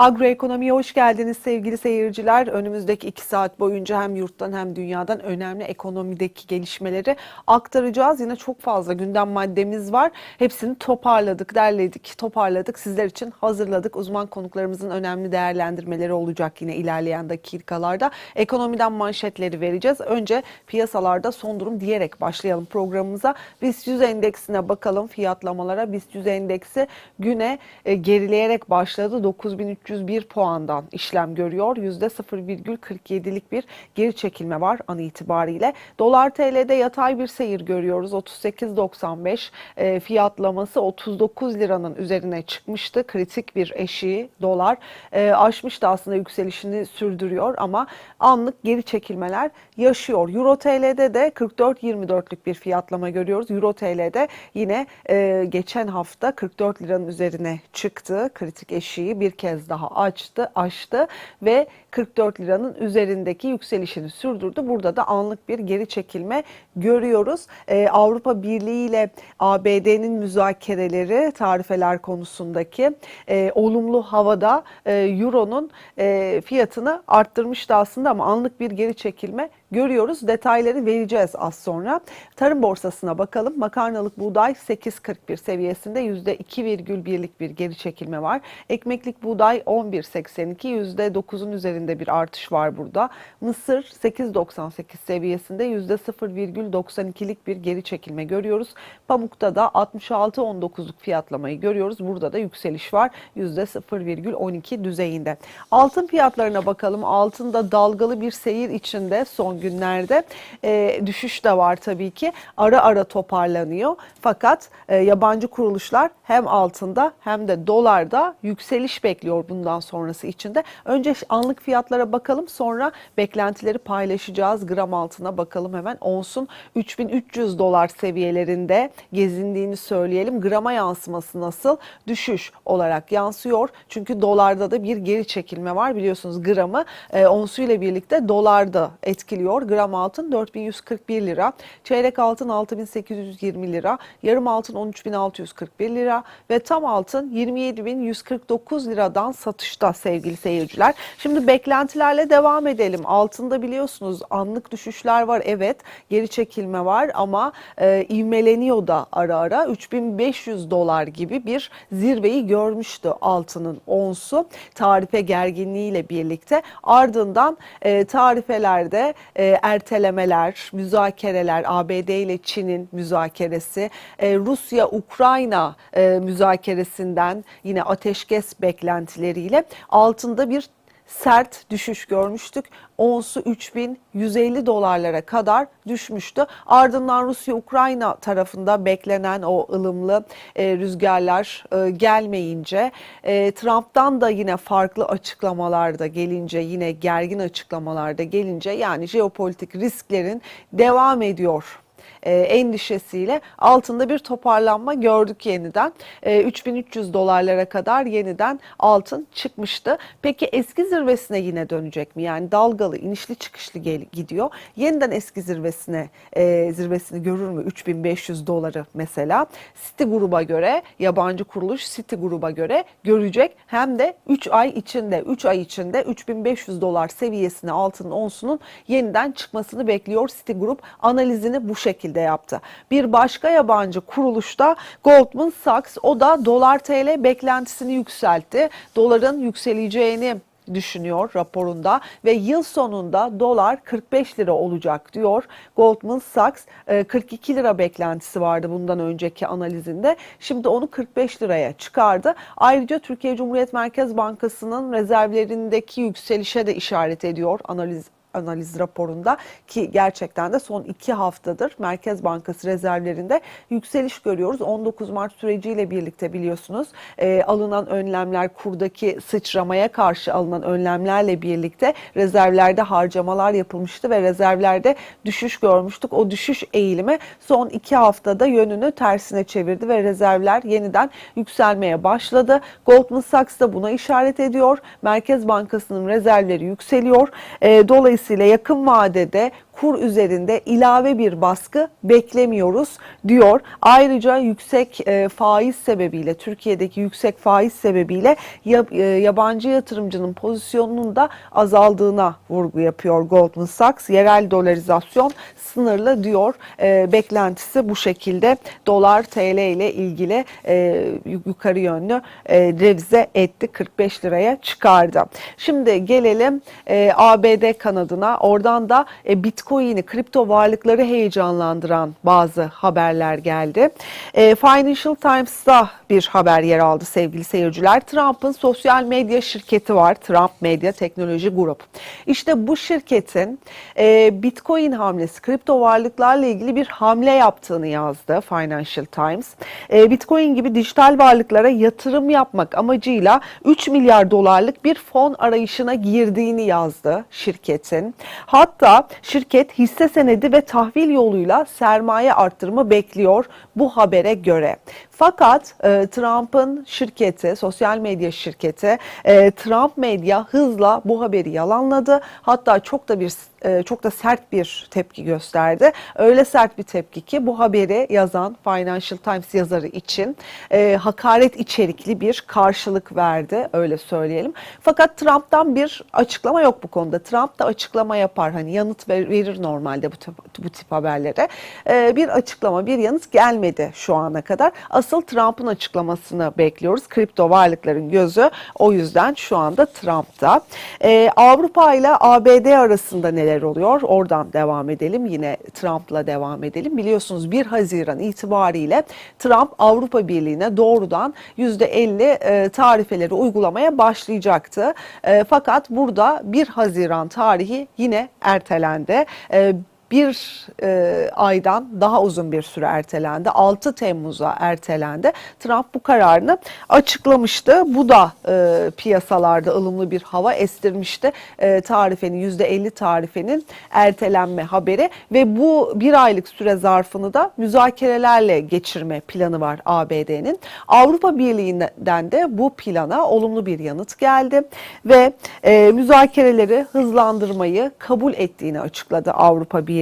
Agroekonomiye hoş geldiniz sevgili seyirciler. Önümüzdeki iki saat boyunca hem yurttan hem dünyadan önemli ekonomideki gelişmeleri aktaracağız. Yine çok fazla gündem maddemiz var. Hepsini toparladık, derledik, toparladık. Sizler için hazırladık. Uzman konuklarımızın önemli değerlendirmeleri olacak yine ilerleyen dakikalarda. Ekonomiden manşetleri vereceğiz. Önce piyasalarda son durum diyerek başlayalım programımıza. BIST 100 endeksine bakalım fiyatlamalara. BIST 100 endeksi güne e, gerileyerek başladı. 9300 301 puandan işlem görüyor. %0,47'lik bir geri çekilme var an itibariyle. Dolar TL'de yatay bir seyir görüyoruz. 38.95 e, fiyatlaması 39 liranın üzerine çıkmıştı. Kritik bir eşiği dolar e, aşmıştı aslında yükselişini sürdürüyor ama anlık geri çekilmeler yaşıyor. Euro TL'de de 44.24'lük bir fiyatlama görüyoruz. Euro TL'de yine e, geçen hafta 44 liranın üzerine çıktı. Kritik eşiği bir kez daha açtı, aştı ve 44 liranın üzerindeki yükselişini sürdürdü. Burada da anlık bir geri çekilme görüyoruz. Ee, Avrupa Birliği ile ABD'nin müzakereleri tarifeler konusundaki e, olumlu havada e, Euro'nun e, fiyatını arttırmıştı aslında ama anlık bir geri çekilme görüyoruz. Detayları vereceğiz az sonra. Tarım borsasına bakalım. Makarnalık buğday 8.41 seviyesinde %2,1'lik bir geri çekilme var. Ekmeklik buğday 11.82 %9'un üzerinde bir artış var burada. Mısır 8.98 seviyesinde %0,92'lik bir geri çekilme görüyoruz. Pamukta da 66.19'luk fiyatlamayı görüyoruz. Burada da yükseliş var %0,12 düzeyinde. Altın fiyatlarına bakalım. Altında dalgalı bir seyir içinde son günlerde e, düşüş de var tabii ki. Ara ara toparlanıyor. Fakat e, yabancı kuruluşlar hem altında hem de dolarda yükseliş bekliyor bundan sonrası içinde. Önce anlık fiyatlara bakalım sonra beklentileri paylaşacağız. Gram altına bakalım hemen. Onsun 3300 dolar seviyelerinde gezindiğini söyleyelim. Grama yansıması nasıl? Düşüş olarak yansıyor. Çünkü dolarda da bir geri çekilme var. Biliyorsunuz gramı e, onsu ile birlikte dolarda etkiliyor. Gram altın 4141 lira. Çeyrek altın 6820 lira. Yarım altın 13641 lira ve tam altın 27149 liradan satışta sevgili seyirciler. Şimdi beklentilerle devam edelim. Altında biliyorsunuz anlık düşüşler var evet geri çekilme var ama e, ivmeleniyor da ara ara 3500 dolar gibi bir zirveyi görmüştü altının onsu tarife gerginliğiyle birlikte ardından e, tarifelerde e, ertelemeler, müzakereler, ABD ile Çin'in müzakeresi, e, Rusya-Ukrayna e, müzakeresinden yine ateşkes beklentileriyle altında bir sert düşüş görmüştük. Onsu 3150 dolarlara kadar düşmüştü. Ardından Rusya-Ukrayna tarafında beklenen o ılımlı e, rüzgarlar e, gelmeyince e, Trump'tan da yine farklı açıklamalarda gelince yine gergin açıklamalarda gelince yani jeopolitik risklerin devam ediyor e, endişesiyle altında bir toparlanma gördük yeniden. E, 3300 dolarlara kadar yeniden altın çıkmıştı. Peki eski zirvesine yine dönecek mi? Yani dalgalı, inişli çıkışlı gidiyor. Yeniden eski zirvesine e, zirvesini görür mü? 3500 doları mesela. City gruba göre yabancı kuruluş City gruba göre görecek. Hem de 3 ay içinde 3 ay içinde 3500 dolar seviyesine altının onsunun yeniden çıkmasını bekliyor City Group. Analizini bu şekilde yaptı. Bir başka yabancı kuruluşta Goldman Sachs o da dolar TL beklentisini yükseltti. Doların yükseleceğini düşünüyor raporunda ve yıl sonunda dolar 45 lira olacak diyor. Goldman Sachs e, 42 lira beklentisi vardı bundan önceki analizinde. Şimdi onu 45 liraya çıkardı. Ayrıca Türkiye Cumhuriyet Merkez Bankası'nın rezervlerindeki yükselişe de işaret ediyor analiz analiz raporunda ki gerçekten de son iki haftadır Merkez Bankası rezervlerinde yükseliş görüyoruz. 19 Mart süreciyle birlikte biliyorsunuz e, alınan önlemler kurdaki sıçramaya karşı alınan önlemlerle birlikte rezervlerde harcamalar yapılmıştı ve rezervlerde düşüş görmüştük. O düşüş eğilimi son iki haftada yönünü tersine çevirdi ve rezervler yeniden yükselmeye başladı. Goldman Sachs da buna işaret ediyor. Merkez Bankası'nın rezervleri yükseliyor. E, dolayısıyla Dolayısıyla yakın vadede kur üzerinde ilave bir baskı beklemiyoruz diyor. Ayrıca yüksek e, faiz sebebiyle Türkiye'deki yüksek faiz sebebiyle e, yabancı yatırımcının pozisyonunun da azaldığına vurgu yapıyor Goldman Sachs. Yerel dolarizasyon sınırlı diyor. E, beklentisi bu şekilde dolar TL ile ilgili e, yukarı yönlü e, revize etti. 45 liraya çıkardı. Şimdi gelelim e, ABD kanadına. Oradan da e, Bitcoin'i, kripto varlıkları heyecanlandıran bazı haberler geldi. E, Financial Times'ta bir haber yer aldı sevgili seyirciler. Trump'ın sosyal medya şirketi var. Trump Medya Teknoloji Grup. İşte bu şirketin e, Bitcoin hamlesi, kripto varlıklarla ilgili bir hamle yaptığını yazdı Financial Times. E, Bitcoin gibi dijital varlıklara yatırım yapmak amacıyla 3 milyar dolarlık bir fon arayışına girdiğini yazdı şirketin. Hatta şirket hisse senedi ve tahvil yoluyla sermaye arttırma bekliyor bu habere göre. Fakat e, Trump'ın şirketi, sosyal medya şirketi e, Trump Medya hızla bu haberi yalanladı. Hatta çok da bir e, çok da sert bir tepki gösterdi. Öyle sert bir tepki ki bu haberi yazan Financial Times yazarı için e, hakaret içerikli bir karşılık verdi öyle söyleyelim. Fakat Trump'tan bir açıklama yok bu konuda. Trump da açıklama yapar hani yanıt ver- verir normalde bu tip, bu tip haberlere. E, bir açıklama, bir yanıt gelmedi şu ana kadar. Asıl Trump'ın açıklamasını bekliyoruz. Kripto varlıkların gözü o yüzden şu anda Trump'ta. E, Avrupa ile ABD arasında neler oluyor? Oradan devam edelim. Yine Trump'la devam edelim. Biliyorsunuz 1 Haziran itibariyle Trump Avrupa Birliği'ne doğrudan %50 e, tarifeleri uygulamaya başlayacaktı. E, fakat burada 1 Haziran tarihi yine ertelendi. E, bir e, aydan daha uzun bir süre ertelendi. 6 Temmuz'a ertelendi. Trump bu kararını açıklamıştı. Bu da e, piyasalarda ılımlı bir hava estirmişti. E, tarifenin %50 tarifenin ertelenme haberi ve bu bir aylık süre zarfını da müzakerelerle geçirme planı var ABD'nin. Avrupa Birliği'nden de bu plana olumlu bir yanıt geldi ve e, müzakereleri hızlandırmayı kabul ettiğini açıkladı Avrupa Birliği.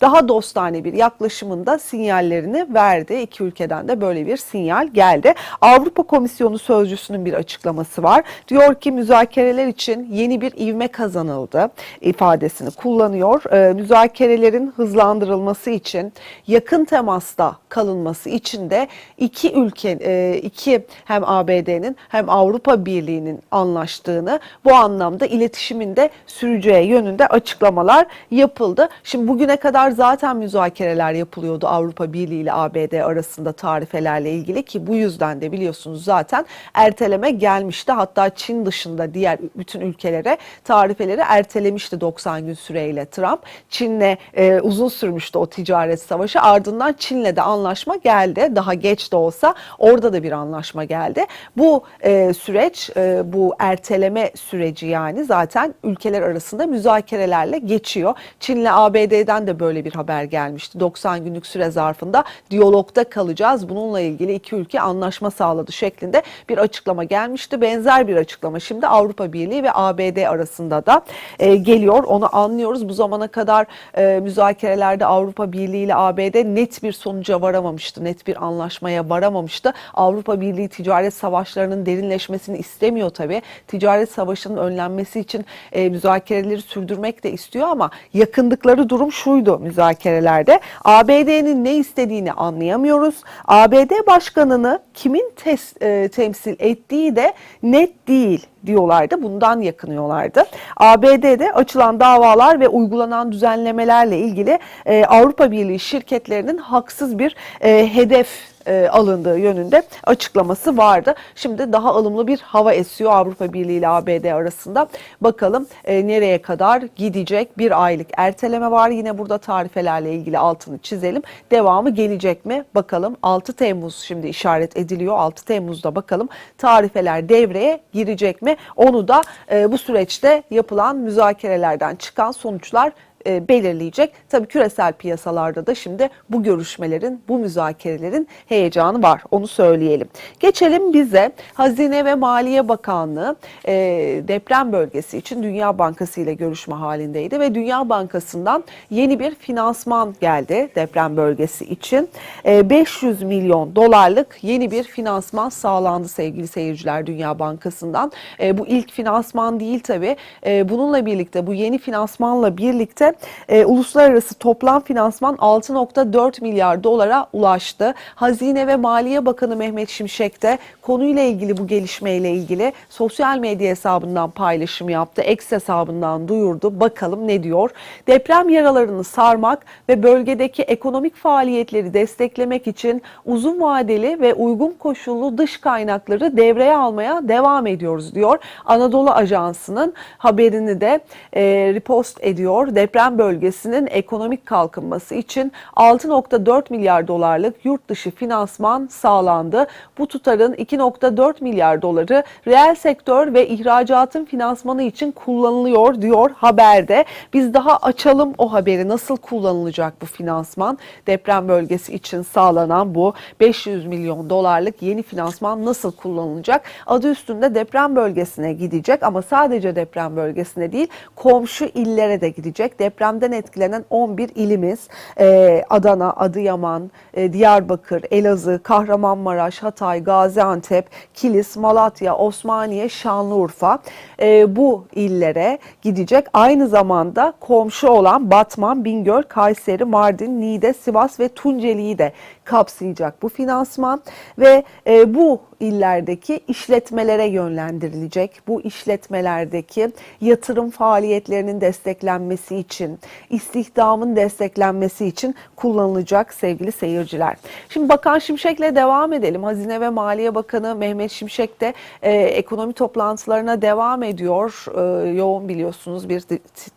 Daha dostane bir yaklaşımında sinyallerini verdi. İki ülkeden de böyle bir sinyal geldi. Avrupa Komisyonu Sözcüsü'nün bir açıklaması var. Diyor ki müzakereler için yeni bir ivme kazanıldı ifadesini kullanıyor. Ee, müzakerelerin hızlandırılması için yakın temasta kalınması için de iki ülke, e, iki hem ABD'nin hem Avrupa Birliği'nin anlaştığını bu anlamda iletişiminde süreceği yönünde açıklamalar yapıldı. Şimdi bugüne kadar zaten müzakereler yapılıyordu Avrupa Birliği ile ABD arasında tarifelerle ilgili ki bu yüzden de biliyorsunuz zaten erteleme gelmişti. Hatta Çin dışında diğer bütün ülkelere tarifeleri ertelemişti 90 gün süreyle Trump. Çin'le e, uzun sürmüştü o ticaret savaşı. Ardından Çin'le de anlaşma geldi. Daha geç de olsa orada da bir anlaşma geldi. Bu e, süreç, e, bu erteleme süreci yani zaten ülkeler arasında müzakerelerle geçiyor. Çin'le ABD'den de böyle bir haber gelmişti. 90 günlük süre zarfında diyalogda kalacağız. Bununla ilgili iki ülke anlaşma sağladı şeklinde bir açıklama gelmişti. Benzer bir açıklama şimdi Avrupa Birliği ve ABD arasında da e, geliyor. Onu anlıyoruz. Bu zamana kadar e, müzakerelerde Avrupa Birliği ile ABD net bir sonuca varamamıştı. Net bir anlaşmaya varamamıştı. Avrupa Birliği ticaret savaşlarının derinleşmesini istemiyor tabii. Ticaret savaşının önlenmesi için e, müzakereleri sürdürmek de istiyor ama yakındıkları durum şuydu müzakerelerde. ABD'nin ne istediğini anlayamıyoruz. ABD başkanını kimin tes- e, temsil ettiği de net değil diyorlardı. Bundan yakınıyorlardı. ABD'de açılan davalar ve uygulanan düzenlemelerle ilgili e, Avrupa Birliği şirketlerinin haksız bir e, hedef e, alındığı yönünde açıklaması vardı. Şimdi daha ılımlı bir hava esiyor Avrupa Birliği ile ABD arasında. Bakalım e, nereye kadar gidecek? Bir aylık erteleme var. Yine burada tarifelerle ilgili altını çizelim. Devamı gelecek mi? Bakalım 6 Temmuz şimdi işaret ediliyor. 6 Temmuz'da bakalım tarifeler devreye girecek mi? Onu da e, bu süreçte yapılan müzakerelerden çıkan sonuçlar belirleyecek. Tabii küresel piyasalarda da şimdi bu görüşmelerin, bu müzakerelerin heyecanı var. Onu söyleyelim. Geçelim bize Hazine ve Maliye Bakanlığı e, deprem bölgesi için Dünya Bankası ile görüşme halindeydi ve Dünya Bankası'ndan yeni bir finansman geldi deprem bölgesi için. E, 500 milyon dolarlık yeni bir finansman sağlandı sevgili seyirciler Dünya Bankası'ndan. E, bu ilk finansman değil tabii. E, bununla birlikte bu yeni finansmanla birlikte e, uluslararası toplam finansman 6.4 milyar dolara ulaştı. Hazine ve Maliye Bakanı Mehmet Şimşek de konuyla ilgili bu gelişmeyle ilgili sosyal medya hesabından paylaşım yaptı. X hesabından duyurdu. Bakalım ne diyor? Deprem yaralarını sarmak ve bölgedeki ekonomik faaliyetleri desteklemek için uzun vadeli ve uygun koşullu dış kaynakları devreye almaya devam ediyoruz diyor. Anadolu Ajansı'nın haberini de e, repost ediyor. Deprem bölgesinin ekonomik kalkınması için 6.4 milyar dolarlık yurt dışı finansman sağlandı. Bu tutarın 2.4 milyar doları reel sektör ve ihracatın finansmanı için kullanılıyor diyor haberde. Biz daha açalım o haberi nasıl kullanılacak bu finansman? Deprem bölgesi için sağlanan bu 500 milyon dolarlık yeni finansman nasıl kullanılacak? Adı üstünde deprem bölgesine gidecek ama sadece deprem bölgesine değil komşu illere de gidecek. Depremden etkilenen 11 ilimiz e, Adana, Adıyaman, e, Diyarbakır, Elazığ, Kahramanmaraş, Hatay, Gaziantep, Kilis, Malatya, Osmaniye, Şanlıurfa e, bu illere gidecek. Aynı zamanda komşu olan Batman, Bingöl, Kayseri, Mardin, Niğde, Sivas ve Tunceli'yi de kapsayacak bu finansman ve e, bu illerdeki işletmelere yönlendirilecek. Bu işletmelerdeki yatırım faaliyetlerinin desteklenmesi için, istihdamın desteklenmesi için kullanılacak sevgili seyirciler. Şimdi Bakan Şimşek'le devam edelim. Hazine ve Maliye Bakanı Mehmet Şimşek de e, ekonomi toplantılarına devam ediyor. E, yoğun biliyorsunuz bir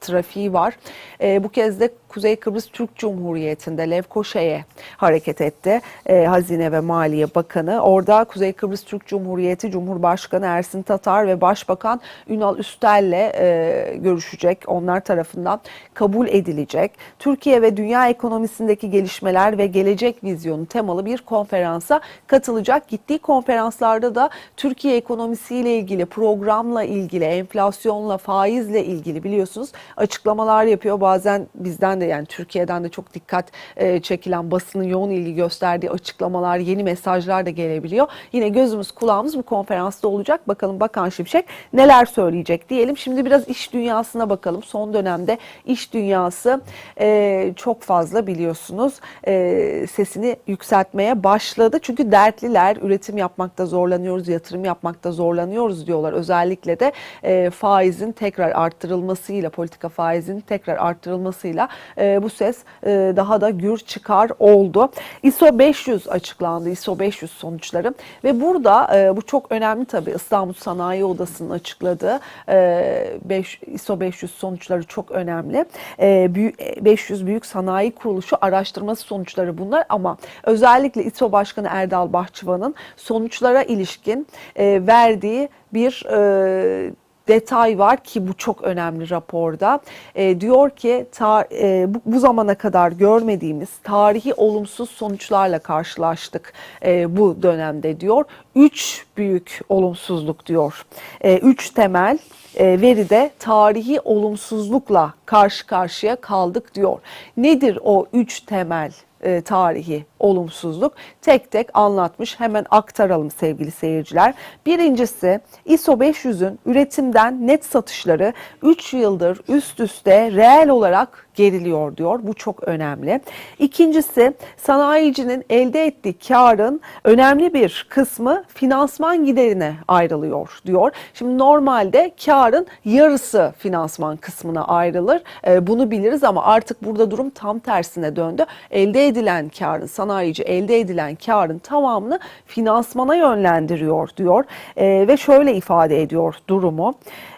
trafiği var. E, bu kez de Kuzey Kıbrıs Türk Cumhuriyeti'nde Lefkoşa'ya hareket etti e, Hazine ve Maliye Bakanı. Orada Kuzey Kıbrıs Türk Cumhuriyeti Cumhurbaşkanı Ersin Tatar ve Başbakan Ünal Üstel'le e, görüşecek. Onlar tarafından kabul edilecek. Türkiye ve dünya ekonomisindeki gelişmeler ve gelecek vizyonu temalı bir konferansa katılacak. Gittiği konferanslarda da Türkiye ekonomisiyle ilgili, programla ilgili, enflasyonla, faizle ilgili biliyorsunuz açıklamalar yapıyor. Bazen bizden de yani Türkiye'den de çok dikkat e, çekilen basının yoğun ilgi gösterdiği açıklamalar, yeni mesajlar da gelebiliyor. Yine gözümüz kulağımız bu konferansta olacak. Bakalım Bakan Şimşek neler söyleyecek diyelim. Şimdi biraz iş dünyasına bakalım. Son dönemde iş dünyası e, çok fazla biliyorsunuz e, sesini yükseltmeye başladı. Çünkü dertliler üretim yapmakta zorlanıyoruz, yatırım yapmakta zorlanıyoruz diyorlar. Özellikle de e, faizin tekrar arttırılmasıyla, politika faizin tekrar arttırılmasıyla e, bu ses e, daha da gür çıkar oldu. ISO 500 açıklandı, ISO 500 sonuçları ve burada e, bu çok önemli tabii İstanbul Sanayi Odası'nın açıkladığı e, 5, ISO 500 sonuçları çok önemli. E, büyük, 500 Büyük Sanayi Kuruluşu araştırması sonuçları bunlar ama özellikle ISO Başkanı Erdal Bahçıvan'ın sonuçlara ilişkin e, verdiği bir e, detay var ki bu çok önemli raporda. E, diyor ki ta, e, bu, bu zamana kadar görmediğimiz tarihi olumsuz sonuçlarla karşılaştık e, bu dönemde diyor. Üç büyük olumsuzluk diyor. E, üç temel e, veride tarihi olumsuzlukla karşı karşıya kaldık diyor. Nedir o üç temel e, tarihi olumsuzluk tek tek anlatmış. Hemen aktaralım sevgili seyirciler. Birincisi ISO 500'ün üretimden net satışları 3 yıldır üst üste reel olarak geriliyor diyor. Bu çok önemli. İkincisi sanayicinin elde ettiği karın önemli bir kısmı finansman giderine ayrılıyor diyor. Şimdi normalde karın yarısı finansman kısmına ayrılır. E, bunu biliriz ama artık burada durum tam tersine döndü. Elde edilen karın sanayici elde edilen karın tamamını finansmana yönlendiriyor diyor. E, ve şöyle ifade ediyor durumu.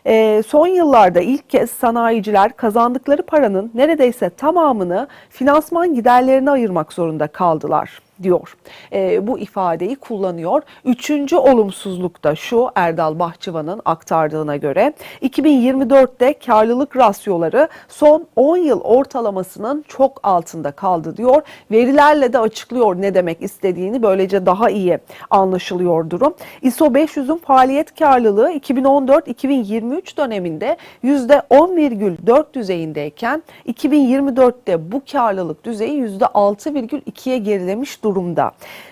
E, son yıllarda ilk kez sanayiciler kazandıkları paranın neredeyse tamamını finansman giderlerine ayırmak zorunda kaldılar diyor. E, bu ifadeyi kullanıyor. Üçüncü olumsuzluk da şu Erdal Bahçıvan'ın aktardığına göre 2024'te karlılık rasyoları son 10 yıl ortalamasının çok altında kaldı diyor. Verilerle de açıklıyor ne demek istediğini böylece daha iyi anlaşılıyor durum. ISO 500'ün faaliyet karlılığı 2014-2023 döneminde %10,4 düzeyindeyken 2024'te bu karlılık düzeyi %6,2'ye gerilemiş durumda.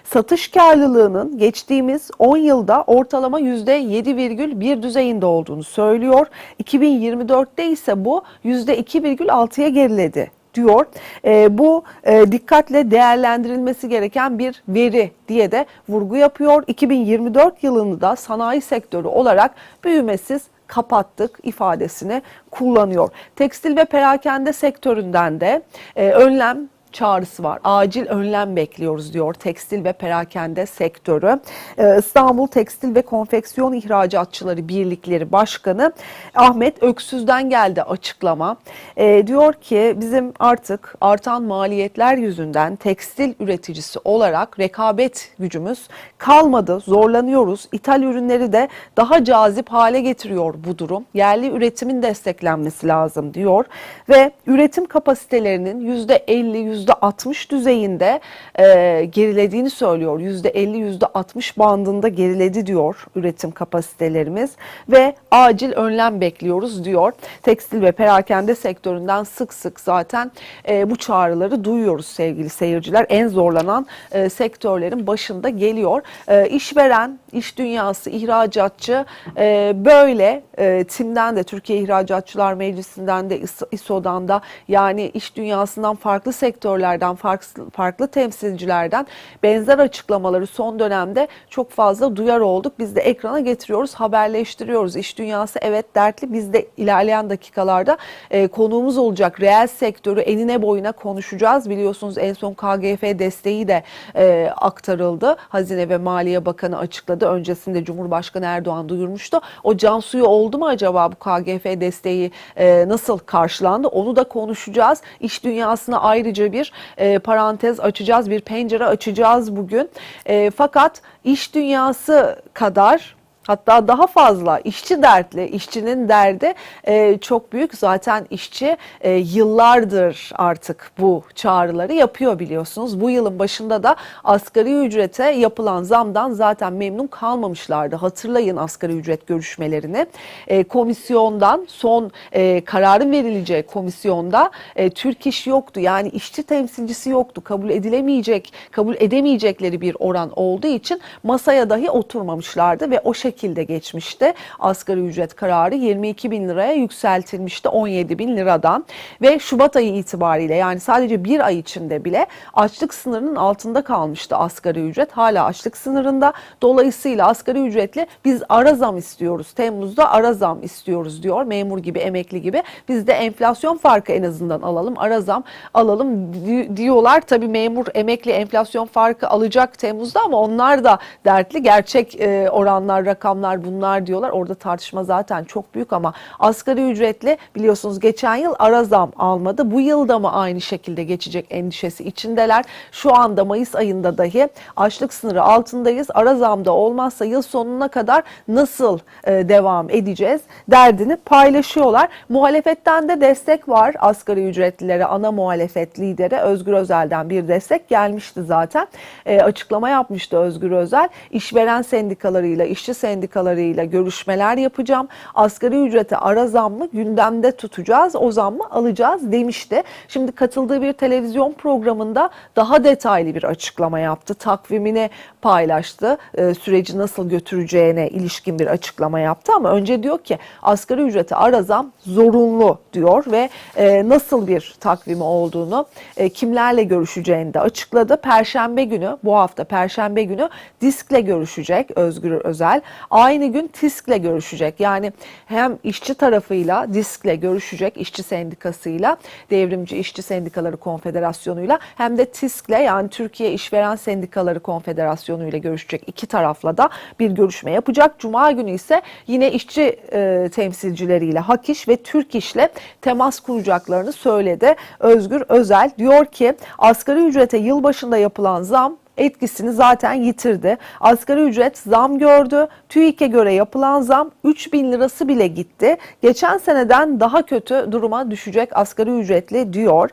Satış karlılığının geçtiğimiz 10 yılda ortalama %7,1 düzeyinde olduğunu söylüyor. 2024'te ise bu %2,6'ya geriledi diyor. E, bu e, dikkatle değerlendirilmesi gereken bir veri diye de vurgu yapıyor. 2024 yılını da sanayi sektörü olarak büyümesiz kapattık ifadesini kullanıyor. Tekstil ve perakende sektöründen de e, önlem çağrısı var. Acil önlem bekliyoruz diyor tekstil ve perakende sektörü. Ee, İstanbul Tekstil ve Konfeksiyon İhracatçıları Birlikleri Başkanı Ahmet Öksüz'den geldi açıklama. Ee, diyor ki bizim artık artan maliyetler yüzünden tekstil üreticisi olarak rekabet gücümüz kalmadı. Zorlanıyoruz. İthal ürünleri de daha cazip hale getiriyor bu durum. Yerli üretimin desteklenmesi lazım diyor ve üretim kapasitelerinin %50 %60 düzeyinde e, gerilediğini söylüyor. %50 %60 bandında geriledi diyor üretim kapasitelerimiz ve acil önlem bekliyoruz diyor. Tekstil ve perakende sektöründen sık sık zaten e, bu çağrıları duyuyoruz sevgili seyirciler. En zorlanan e, sektörlerin başında geliyor. E, işveren, iş dünyası, ihracatçı e, böyle e, TİM'den de Türkiye İhracatçılar Meclisi'nden de İSO'dan da yani iş dünyasından farklı sektörlerden farklı, farklı temsilcilerden benzer açıklamaları son dönemde çok fazla duyar olduk. Biz de ekrana getiriyoruz, haberleştiriyoruz. İş dünyası evet dertli. Biz de ilerleyen dakikalarda e, konuğumuz olacak. Reel sektörü enine boyuna konuşacağız. Biliyorsunuz en son KGF desteği de e, aktarıldı. Hazine ve Maliye Bakanı açıkladı. Öncesinde Cumhurbaşkanı Erdoğan duyurmuştu. O can suyu oldu mu acaba bu KGF desteği e, nasıl karşılandı? Onu da konuşacağız. İş dünyasına ayrıca bir e, parantez açacağız, bir pencere açacağız bugün. E, fakat iş dünyası kadar Hatta daha fazla işçi dertli, işçinin derdi e, çok büyük. Zaten işçi e, yıllardır artık bu çağrıları yapıyor biliyorsunuz. Bu yılın başında da asgari ücrete yapılan zamdan zaten memnun kalmamışlardı. Hatırlayın asgari ücret görüşmelerini. E, komisyondan son e, kararın verileceği komisyonda e, Türk iş yoktu. Yani işçi temsilcisi yoktu. Kabul edilemeyecek, kabul edemeyecekleri bir oran olduğu için masaya dahi oturmamışlardı ve o şekilde şekilde geçmişti. Asgari ücret kararı 22 bin liraya yükseltilmişti 17 bin liradan ve Şubat ayı itibariyle yani sadece bir ay içinde bile açlık sınırının altında kalmıştı asgari ücret. Hala açlık sınırında. Dolayısıyla asgari ücretli biz ara zam istiyoruz. Temmuz'da ara zam istiyoruz diyor. Memur gibi, emekli gibi. Biz de enflasyon farkı en azından alalım. Ara zam alalım diyorlar. Tabii memur, emekli enflasyon farkı alacak Temmuz'da ama onlar da dertli. Gerçek e, oranlar, rakam rakamlar bunlar diyorlar. Orada tartışma zaten çok büyük ama asgari ücretli biliyorsunuz geçen yıl ara zam almadı. Bu yılda mı aynı şekilde geçecek endişesi içindeler. Şu anda Mayıs ayında dahi açlık sınırı altındayız. Ara zamda olmazsa yıl sonuna kadar nasıl e, devam edeceğiz derdini paylaşıyorlar. Muhalefetten de destek var asgari ücretlilere ana muhalefet lideri Özgür Özel'den bir destek gelmişti zaten. E, açıklama yapmıştı Özgür Özel. İşveren sendikalarıyla, işçi sendikalarıyla sendikalarıyla görüşmeler yapacağım. Asgari ücrete ara zammı gündemde tutacağız. O zammı alacağız demişti. Şimdi katıldığı bir televizyon programında daha detaylı bir açıklama yaptı. Takvimini paylaştı. E, süreci nasıl götüreceğine ilişkin bir açıklama yaptı ama önce diyor ki asgari ücrete ara zam zorunlu diyor ve e, nasıl bir takvimi olduğunu, e, kimlerle görüşeceğini de açıkladı. Perşembe günü, bu hafta Perşembe günü Disk'le görüşecek Özgür Özel. Aynı gün TİSK'le görüşecek. Yani hem işçi tarafıyla DİSK'le görüşecek, işçi sendikasıyla, Devrimci İşçi Sendikaları Konfederasyonu'yla hem de TİSK'le yani Türkiye İşveren Sendikaları Konfederasyonu ile görüşecek. iki tarafla da bir görüşme yapacak. Cuma günü ise yine işçi e, temsilcileriyle HAKİŞ ve Türk İş'le temas kuracaklarını söyledi. Özgür Özel diyor ki asgari ücrete yılbaşında yapılan zam etkisini zaten yitirdi. Asgari ücret zam gördü. TÜİK'e göre yapılan zam 3 bin lirası bile gitti. Geçen seneden daha kötü duruma düşecek asgari ücretli diyor.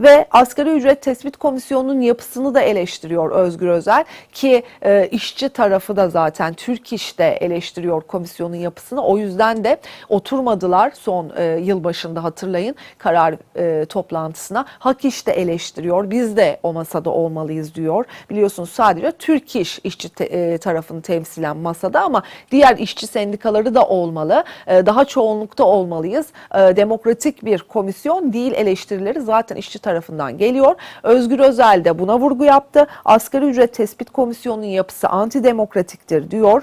Ve asgari ücret tespit komisyonunun yapısını da eleştiriyor Özgür Özel ki e, işçi tarafı da zaten Türk İş'te eleştiriyor komisyonun yapısını. O yüzden de oturmadılar son e, yılbaşında hatırlayın karar e, toplantısına. Hak İş de eleştiriyor. Biz de o masada olmalıyız diyor. Biliyorsunuz sadece Türk İş işçi te, e, tarafını temsilen masada ama diğer işçi sendikaları da olmalı. E, daha çoğunlukta olmalıyız. E, demokratik bir komisyon değil eleştirileri zaten işçi tarafından geliyor. Özgür Özel de buna vurgu yaptı. Asgari ücret tespit komisyonunun yapısı antidemokratiktir diyor.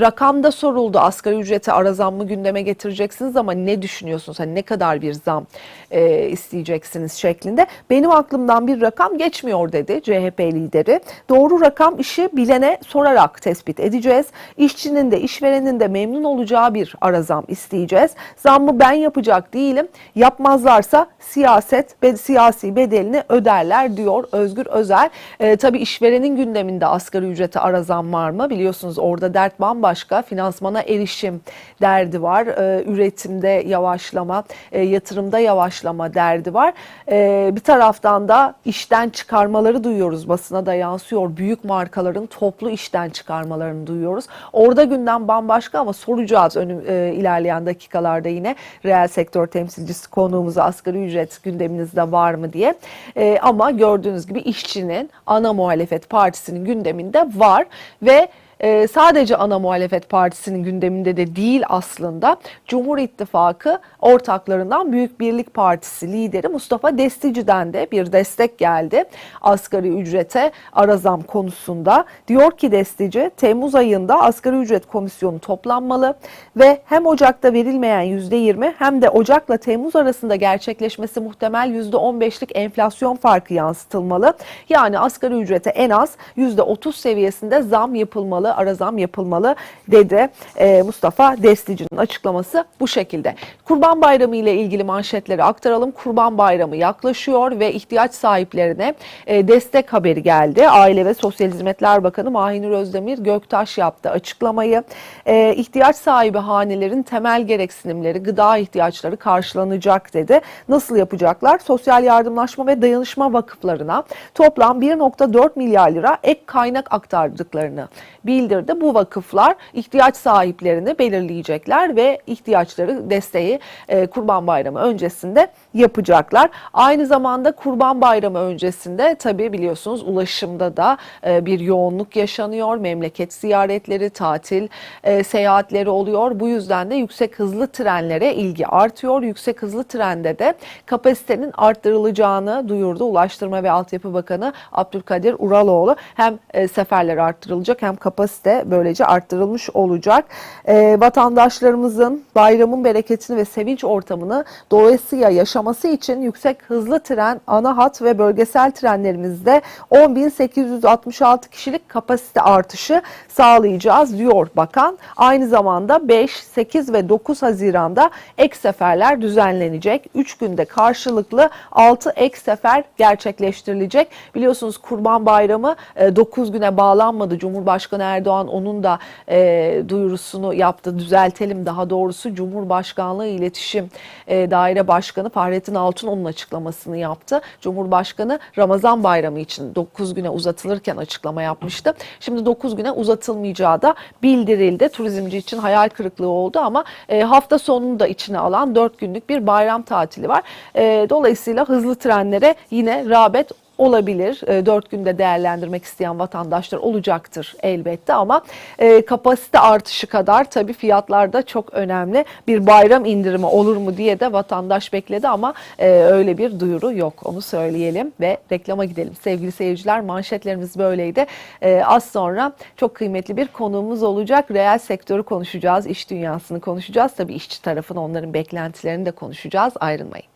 Rakamda soruldu asgari ücrete ara zammı gündeme getireceksiniz ama ne düşünüyorsunuz? Hani ne kadar bir zam isteyeceksiniz şeklinde. Benim aklımdan bir rakam geçmiyor dedi CHP lideri. Doğru rakam işi bilene sorarak tespit edeceğiz. İşçinin de işverenin de memnun olacağı bir ara zam isteyeceğiz. Zammı ben yapacak değilim. Yapmazlarsa siyaset ve siyasi bedelini öderler diyor Özgür Özel. E, tabii işverenin gündeminde asgari ücrete ara zam var mı? Biliyorsunuz orada dert bambaşka. Finansmana erişim derdi var. E, üretimde yavaşlama, e, yatırımda yavaşlama derdi var. E, bir taraftan da işten çıkarmaları duyuyoruz. Basına da yansıyor. Büyük markaların toplu işten çıkarmalarını duyuyoruz. Orada gündem bambaşka ama soracağız önüm, e, ilerleyen dakikalarda yine reel sektör temsilcisi konuğumuza asgari ücret gündeminizde var mı diye. E, ama gördüğünüz gibi işçinin ana muhalefet partisinin gündeminde var ve e, sadece ana muhalefet partisinin gündeminde de değil aslında Cumhur İttifakı ortaklarından Büyük Birlik Partisi lideri Mustafa Destici'den de bir destek geldi asgari ücrete ara zam konusunda. Diyor ki Destici Temmuz ayında asgari ücret komisyonu toplanmalı ve hem Ocak'ta verilmeyen %20 hem de Ocak'la Temmuz arasında gerçekleşmesi muhtemel %15'lik enflasyon farkı yansıtılmalı. Yani asgari ücrete en az %30 seviyesinde zam yapılmalı ara zam yapılmalı dedi e, Mustafa Destici'nin açıklaması bu şekilde. Kurban Bayramı ile ilgili manşetleri aktaralım. Kurban Bayramı yaklaşıyor ve ihtiyaç sahiplerine e, destek haberi geldi. Aile ve Sosyal Hizmetler Bakanı Mahinur Özdemir Göktaş yaptı açıklamayı. E, ihtiyaç sahibi hanelerin temel gereksinimleri, gıda ihtiyaçları karşılanacak dedi. Nasıl yapacaklar? Sosyal yardımlaşma ve dayanışma vakıflarına toplam 1.4 milyar lira ek kaynak aktardıklarını bildirdi. Bu vakıflar ihtiyaç sahiplerini belirleyecekler ve ihtiyaçları desteği e, Kurban Bayramı öncesinde yapacaklar. Aynı zamanda Kurban Bayramı öncesinde tabii biliyorsunuz ulaşımda da e, bir yoğunluk yaşanıyor. Memleket ziyaretleri, tatil e, seyahatleri oluyor. Bu yüzden de yüksek hızlı trenlere ilgi artıyor. Yüksek hızlı trende de kapasitenin arttırılacağını duyurdu Ulaştırma ve Altyapı Bakanı Abdülkadir Uraloğlu. Hem e, seferler arttırılacak hem kapasite böylece arttırılmış olacak. E, vatandaşlarımızın bayramın bereketini ve sevinç ortamını dolayısıyla yaşaması için yüksek hızlı tren, ana hat ve bölgesel trenlerimizde 10.866 kişilik kapasite artışı sağlayacağız diyor bakan. Aynı zamanda 5, 8 ve 9 Haziran'da ek seferler düzenlenecek. 3 günde karşılıklı 6 ek sefer gerçekleştirilecek. Biliyorsunuz Kurban Bayramı 9 güne bağlanmadı. Cumhurbaşkanı Erdoğan onun da e, duyurusunu yaptı. Düzeltelim daha doğrusu Cumhurbaşkanlığı İletişim e, Daire Başkanı Fahrettin Altun onun açıklamasını yaptı. Cumhurbaşkanı Ramazan Bayramı için 9 güne uzatılırken açıklama yapmıştı. Şimdi 9 güne uzatılmayacağı da bildirildi. Turizmci için hayal kırıklığı oldu ama e, hafta sonunu da içine alan 4 günlük bir bayram tatili var. E, dolayısıyla hızlı trenlere yine rağbet olabilir. E, 4 günde değerlendirmek isteyen vatandaşlar olacaktır elbette ama e, kapasite artışı kadar tabii fiyatlar da çok önemli. Bir bayram indirimi olur mu diye de vatandaş bekledi ama e, öyle bir duyuru yok. Onu söyleyelim ve reklama gidelim. Sevgili seyirciler manşetlerimiz böyleydi. E, az sonra çok kıymetli bir konuğumuz olacak. Reel sektörü konuşacağız, iş dünyasını konuşacağız. Tabii işçi tarafını onların beklentilerini de konuşacağız. Ayrılmayın.